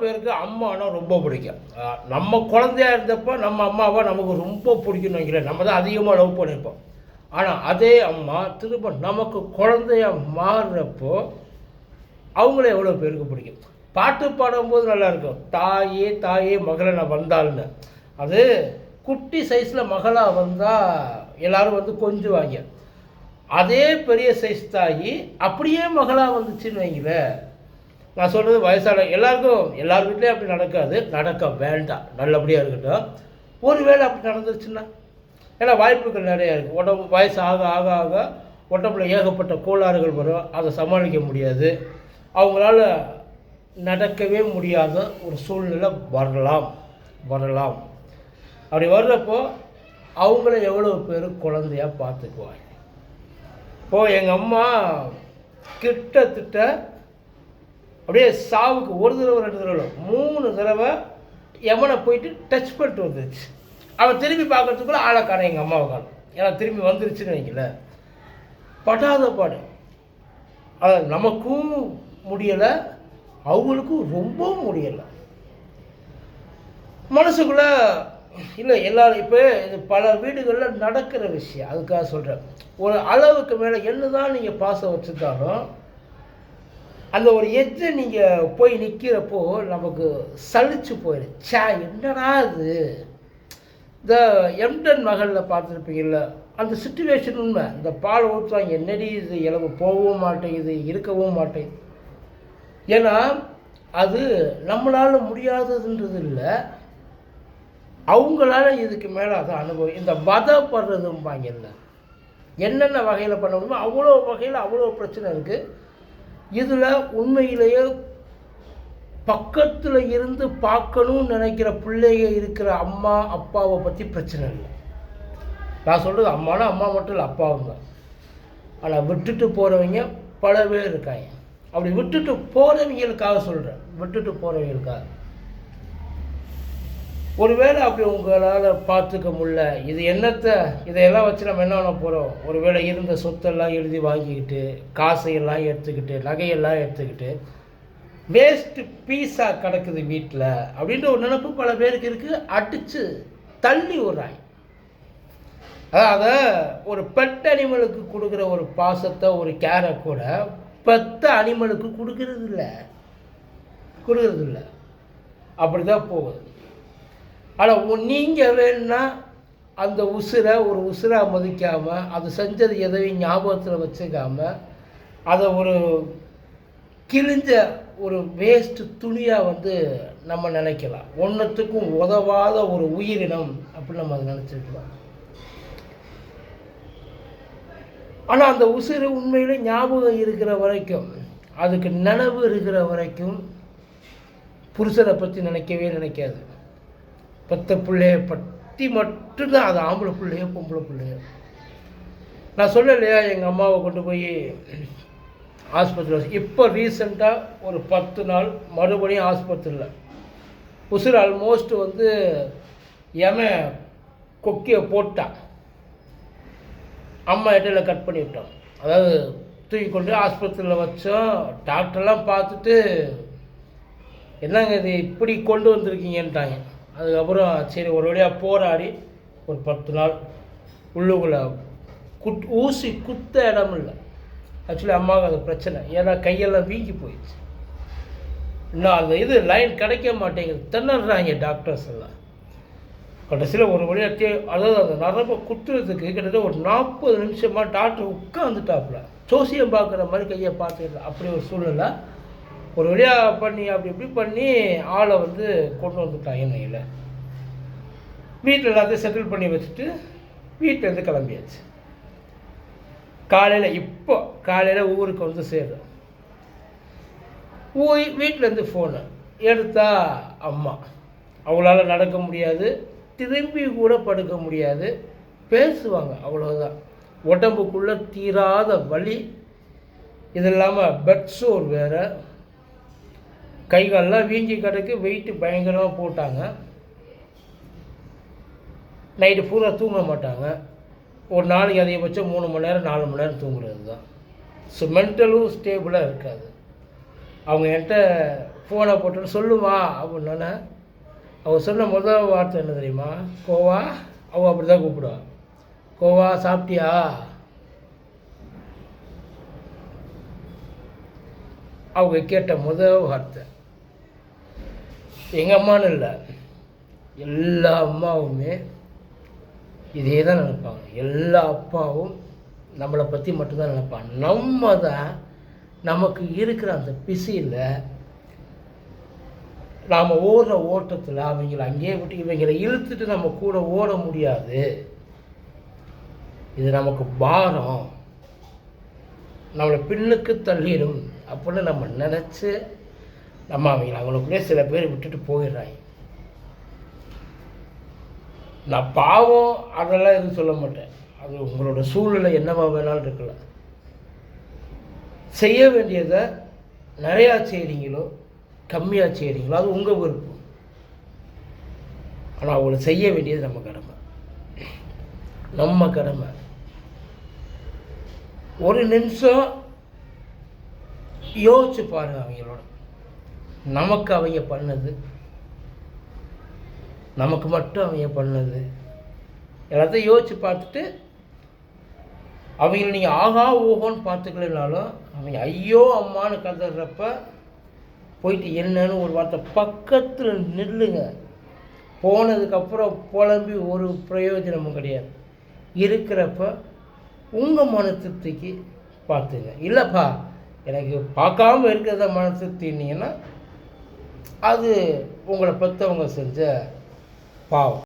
பேருக்கு அம்மானா ரொம்ப பிடிக்கும். நம்ம குழந்தையா இருந்தப்போ நம்ம அம்மாவை நமக்கு ரொம்ப பிடிக்கும்னு வைக்கிறேன் நம்ம தான் அதிகமாக லவ் பண்ணியிருப்போம். ஆனால் அதே அம்மா திரும்ப நமக்கு குழந்தையாக மாறுறப்போ அவங்கள எவ்வளோ பேருக்கு பிடிக்கும். பாட்டு பாடும்போது நல்லாயிருக்கும் தாயே தாயே மகளை நான் வந்தாள்னு. அது குட்டி சைஸில் மகளாக வந்தால் எல்லாரும் வந்து கொஞ்சுவாங்க. அதே பெரிய சைஸ் தாயி அப்படியே மகளாக வந்துச்சுன்னு வைங்களேன். நான் சொல்கிறது வயசான எல்லாருக்கும் எல்லார் வீட்லேயும் அப்படி நடக்காது. நடக்க வேண்டாம். நல்லபடியாக இருக்கட்டும். ஒருவேளை அப்படி நடந்துருச்சுன்னா ஏன்னா வாய்ப்புகள் நிறையா இருக்குது உடம்பு வயசு ஆக ஆக ஆக உடம்புல ஏகப்பட்ட கோளாறுகள் வரும். அதை சமாளிக்க முடியாது. அவங்களால நடக்கவே முடியாத ஒரு சூழ்நிலை வரலாம். வரலாம். அப்படி வர்றப்போ அவங்கள எவ்வளோ பேர் குழந்தையாக பார்த்துக்குவாங்க? இப்போது எங்கள் அம்மா கிட்டத்தட்ட அப்படியே சாவுக்கு ஒரு தடவை ரெண்டு தடவை மூணு தடவை யமனை போயிட்டு டச் பண்ணிட்டு வந்துருச்சு. அவன் திரும்பி பார்க்கறதுக்குள்ள ஆளை காண எங்கள் அம்மாவை காணும். ஏன்னா திரும்பி வந்துருச்சுன்னு வைக்கல படாத பாடு. அது நமக்கும் முடியலை அவங்களுக்கும் ரொம்பவும் முடியலை. மனசுக்குள்ள இல்லை எல்லாரும் இப்போ இது பல வீடுகளில் நடக்கிற விஷயம். அதுக்காக சொல்கிறேன் ஒரு அளவுக்கு மேலே என்ன தான் நீங்கள் பாசம் வச்சுருந்தாலும் அந்த ஒரு எஜ்ஜை நீங்கள் போய் நிற்கிறப்போ நமக்கு சலிச்சு போயிடும். ச்சே என்னடா இது? இந்த எம்டன் மகளில் பார்த்துருப்பீங்கல்ல அந்த சுச்சுவேஷன் உண்மை. இந்த பால் ஊற்றுவாங்க என்னடி இது? எனக்கு போகவும் மாட்டேங்குது இருக்கவும் மாட்டேங்குது. ஏன்னா அது நம்மளால் முடியாததுன்றது இல்லை. அவங்களால இதுக்கு மேலே அதை அனுபவம் இந்த பதப்படுறதும்பாங்கல்ல என்னென்ன வகையில் பண்ண முடியுமோ அவ்வளோ வகையில் அவ்வளோ பிரச்சனை இருக்குது இதில் உண்மையிலேயே பக்கத்தில் இருந்து பார்க்கணும்னு நினைக்கிற பிள்ளைங்க இருக்கிற அம்மா அப்பாவை பற்றி பிரச்சனை இல்லை. நான் சொல்கிறது அம்மானா அம்மா மட்டும் இல்லை அப்பாவும் தான். ஆனால் விட்டுட்டு போகிறவங்க பல பேர் இருக்காங்க. அப்படி விட்டுட்டு போகிறவங்களுக்காக சொல்கிறேன் விட்டுட்டு போகிறவங்களுக்காக ஒருவேளை அப்படி உங்களால் பார்த்துக்க முடியல இது என்னத்தை இதையெல்லாம் வச்சு நம்ம என்ன பண்ண போகிறோம் ஒருவேளை இருந்த சொத்தெல்லாம் எழுதி வாங்கிக்கிட்டு காசையெல்லாம் எடுத்துக்கிட்டு நகையெல்லாம் எடுத்துக்கிட்டு வேஸ்ட்டு பீஸாக கிடக்குது வீட்டில் அப்படின்ற ஒரு நினப்பு பல பேருக்கு இருக்குது அடித்து தள்ளி விடுறாங்க. அதாவது ஒரு பெட் அனிமலுக்கு கொடுக்குற ஒரு பாசத்தை ஒரு கேரை கூட பெத்த அனிமலுக்கு கொடுக்கறது இல்லை கொடுக்கறது இல்லை அப்படி தான் போகுது. ஆனால் நீங்கள் வேணும்னா அந்த உசுரை ஒரு உசுராக மதிக்காமல் அது செஞ்சது எதையும் ஞாபகத்தில் வச்சுக்காமல் அதை ஒரு கிழிஞ்ச ஒரு வேஸ்ட்டு துணியாக வந்து நம்ம நினைக்கலாம். ஒன்றுத்துக்கும் உதவாத ஒரு உயிரினம் அப்படின்னு நம்ம அதை நினச்சிருக்கலாம் ஆனால் அந்த உசுறு உண்மையிலே ஞாபகம் இருக்கிற வரைக்கும் அதுக்கு நினைவு இருக்கிற வரைக்கும் புருஷனை பற்றி நினைக்கவே நினைக்காது. பெத்த பிள்ளைய பற்றி மட்டும்தான் அது ஆம்பளை பிள்ளையோ பொம்பளை பிள்ளையோ. நான் சொல்லலையா எங்கள் அம்மாவை கொண்டு போய் ஆஸ்பத்திரியில் இப்போ ரீசெண்டாக ஒரு பத்து நாள் மறுபடியும் ஆஸ்பத்திரியில். உசுர் ஆல்மோஸ்ட் வந்து எமன் கொக்கியை போட்டான் அம்மா இடையில கட் பண்ணி விட்டோம் அதாவது தூக்கி கொண்டு ஆஸ்பத்திரியில் வச்சோம். டாக்டர்லாம் பார்த்துட்டு என்னங்க இது இப்படி கொண்டு வந்திருக்கீங்கன்ட்டாங்க. அதுக்கப்புறம் சரி ஒரு வழியாக போராடி ஒரு பத்து நாள் உள்ளுக்குள்ளே குட் ஊசி குத்த இடம் இல்லை. ஆக்சுவலி அம்மாவுக்கு அது பிரச்சனை. ஏன்னா கையெல்லாம் வீங்கி போயிடுச்சு. இன்னும் அந்த இது லைன் கிடைக்க மாட்டேங்குது. திணறாங்க டாக்டர்ஸ் எல்லாம். கடைசியில் ஒரு வழியாக தே அதாவது அந்த நரம்பை குத்துறதுக்கு கிட்டத்தட்ட ஒரு நாற்பது நிமிஷமாக டாக்டர் உட்காந்துட்டாப்புல சோசியம் பார்க்குற மாதிரி கையை பார்த்துக்கிட்டேன் அப்படி ஒரு சூழ்நிலை. ஒரு வழியாக பண்ணி அப்படி இப்படி பண்ணி ஆளை வந்து கொண்டு வந்துட்டாங்க நையில் வீட்டில் எல்லாத்தையும் செட்டில் பண்ணி வச்சுட்டு வீட்டிலேருந்து கிளம்பியாச்சு. காலையில் இப்போ காலையில் ஊருக்கு வந்து சேரும் ஊ வீட்டிலேருந்து ஃபோனு எடுத்தா அம்மா. அவங்களால நடக்க முடியாது திரும்பி கூட படுக்க முடியாது. பேசுவாங்க அவ்வளோதான் உடம்புக்குள்ளே தீராத வலி. இது இல்லாமல் பெட் சோர் வேறு. கை கால்லாம் வீங்கி கிடக்கு வெயிட்டு பயங்கரமாக போட்டாங்க. நைட்டு பூரா தூங்க மாட்டாங்க. ஒரு நாளைக்கு அதிகபட்சம் மூணு மணி நேரம் நாலு மணி நேரம் தூங்குறது தான் ஸோ மென்டலும் ஸ்டேபிளாக இருக்காது. அவங்க என்கிட்ட ஃபோனை போட்டு சொல்லுமா அப்படின்னா அவங்க சொன்ன முதல் வார்த்தை என்ன தெரியுமா? கோவா? அவள் அப்படி தான் கூப்பிடுவா. கோவா சாப்பிட்டியா? அவங்க கேட்ட முதல் வார்த்தை. எங்கள் அம்மானு இல்லை. எல்லா அம்மாவுமே இதே தான் நினைப்பாங்க. எல்லா அப்பாவும் நம்மளை பற்றி மட்டும்தான் நினைப்பாங்க. நம்ம தான் நமக்கு இருக்கிற அந்த பிசியில் நாம் ஓடுற ஓட்டத்தில் அவங்கள அங்கேயே விட்டு இவங்களை இழுத்துட்டு நம்ம கூட ஓட முடியாது. இது நமக்கு பாரம். நம்மளை பின்னுக்கு தள்ளிடும் அப்படின்னு நம்ம நினச்சி நம்ம அவங்கள அவங்களுக்குள்ளே சில பேர் விட்டுட்டு போயிடுறாங்க. நான் பாவம் அதெல்லாம் எதுவும் சொல்ல மாட்டேன். அது உங்களோட சூழ்நிலை என்னவா வேணாலும் இருக்கலாம். செய்ய வேண்டியதை நிறையா செய்கிறீங்களோ கம்மியாக செய்கிறீங்களோ அது உங்கள் விருப்பம் ஆனால் அவங்கள செய்ய வேண்டியது நம்ம கடமை. நம்ம கடமை. ஒரு நிமிஷம் யோசிச்சு பாருங்க அவங்களோட. நமக்கு அவங்க பண்ணது. நமக்கு மட்டும் அவங்க பண்ணது. எல்லாத்தையும் யோசிச்சு பார்த்துட்டு அவங்கள நீங்கள் ஆகா ஓஹோன்னு பார்த்துக்கலனாலும் அவங்க ஐயோ அம்மான்னு கதறப்ப போயிட்டு என்னன்னு ஒரு வார்த்தை பக்கத்தில் நில்லுங்க. போனதுக்கப்புறம் புலம்பி ஒரு பிரயோஜனமும் கிடையாது. இருக்கிறப்ப உங்கள் மன திருப்திக்கு பார்த்துங்க. இல்லைப்பா எனக்கு பார்க்காம இருக்கிறத மன திருப்தின்னீங்கன்னா அது உங்களை பெற்றவங்க செஞ்ச பாவம்.